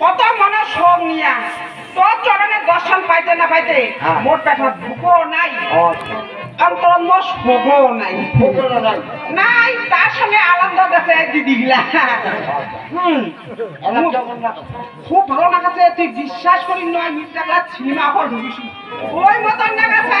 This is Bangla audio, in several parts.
কত মনে শোক নিয়া। তোর চরণে দর্শন পাইতে না পাইতে হ্যাঁ। মোট পেটর ভুকও নাই। অন্তর ভোগও নাই। নাই। তার সঙ্গে আনন্দ গেছে হুম। যখন না? খুব ভালো লাগাছে তুই বিশ্বাস করি নয় মির্জাগুলা সিনেমা হল ঢুকিস। ওই মতন। লাগাছে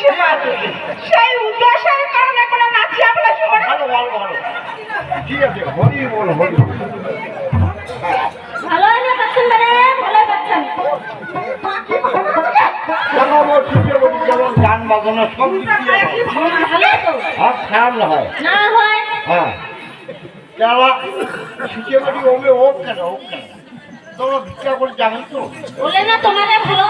হয়েছে সেই উদাসের কারণে কোনো ভালো ভালো ভালো। ঠিক আছে হরি বল হরি ভালো হলে পাচ্ছেন মানে ভালো পাচ্ছেন। যেমন গান বাজনা সব খারাপ না হয়। হ্যাঁ। যারা সুখে বলি ওমে হোক কেন হোক কেন? তোমরা ভিক্ষা করে যাবেন তো। বলে না তোমারে ভালো।